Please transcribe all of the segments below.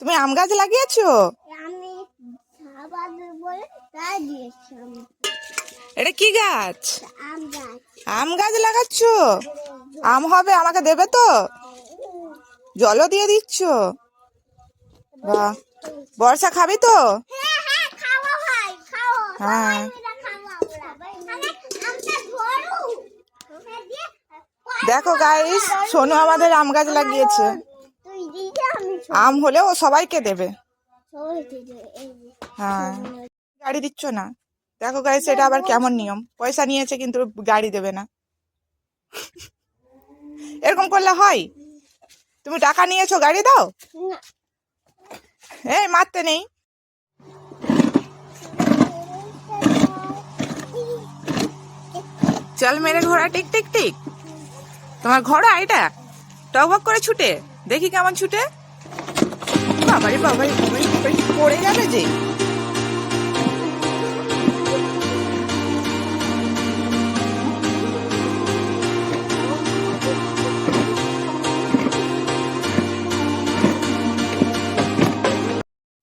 তুমি আম গাছ লাগিয়েছো? আমি এটা কি গাছ? আম গাছ। লাগাচ্ছ? আম হবে আমাকে দেবে তো? জলও দিয়ে দিচ্ছ? বাহ। বর্ষা খাবি তো? হ্যাঁ হ্যাঁ হ্যাঁ। দিয়ে দেখো গাইস সোনু আমাদের আম গাছ লাগিয়েছে। আমি হলে ও সবাইকে দেবে। হ্যাঁ। গাড়ি দিচ্ছ না? দেখো গাইস এটা আবার কেমন নিয়ম? পয়সা নিয়েছে কিন্তু গাড়ি দেবে না। এরকম করলে হয়? তুমি টাকা নিয়েছো গাড়ি দাও? এই মারতে নেই। চল মেরে ঘোড়া টিক টিক টিক। তোমার ঘোড়া এটা? টকবক করে ছুটে। দেখি কেমন ছুটে। বাবারে বাবারে বাবারে পড়ে যাবে যে?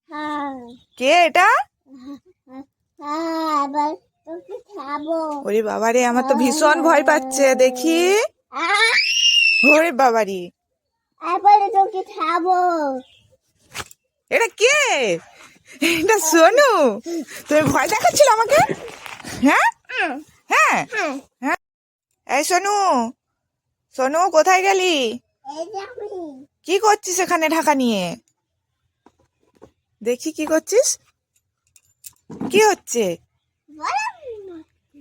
হ্যাঁ। কে এটা? হ্যাঁ ওরে বাবারে আমার তো ভীষণ ভয় পাচ্ছে দেখি। ওরে বাবারি। এবারে তোকে খাব। এটা কে? এটা সোনু। তুমি ভয় দেখাচ্ছিল আমাকে? হ্যাঁ? হ্যাঁ? হ্যাঁ? হ্যাঁ এই সোনু। সোনু কোথায় গেলি? কি করছিস এখানে ঢাকা নিয়ে? দেখি কি করছিস। কি হচ্ছে?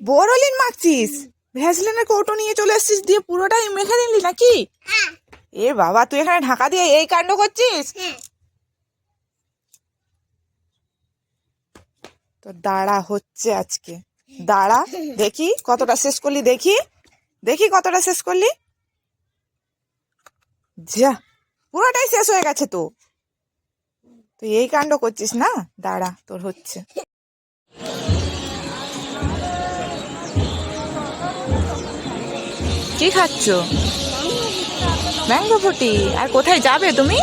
বোরলিন মাখছিস ভ্যাসলিনের কৌটো নিয়ে চলে এসছিস দিয়ে পুরোটাই মেখে নিলি নাকি? হ্যাঁ। এ বাবা তুই এখানে ঢাকা দিয়ে এই কাণ্ড করছিস? তো দাঁড়া হচ্ছে আজকে। দাঁড়া, দেখি কতটা শেষ করলি, দেখি। দেখি কতটা শেষ করলি। যা, পুরোটাই শেষ হয়ে গেছে তো। তুই এই কাণ্ড করছিস না? দাঁড়া, তোর হচ্ছে। কি খাচ্ছ? ম্যাঙ্গো ফুটি আর কোথায় যাবে তুমি?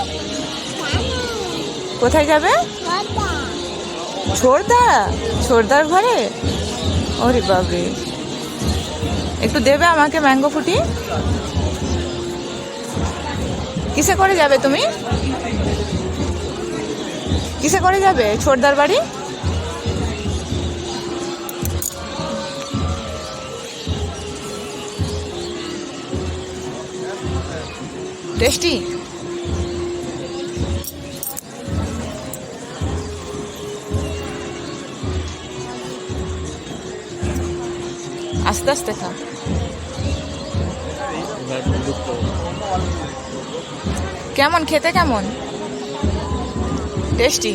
কোথায় যাবে? ছোড়দা ছোড়দার ঘরে? ওরে বাবরে একটু দেবে আমাকে ম্যাঙ্গো ফুটি? কিসে করে যাবে তুমি? কিসে করে যাবে? ছোড়দার বাড়ি? টেস্টি? আস্তে আস্তে খা। কেমন খেতে কেমন? টেস্টি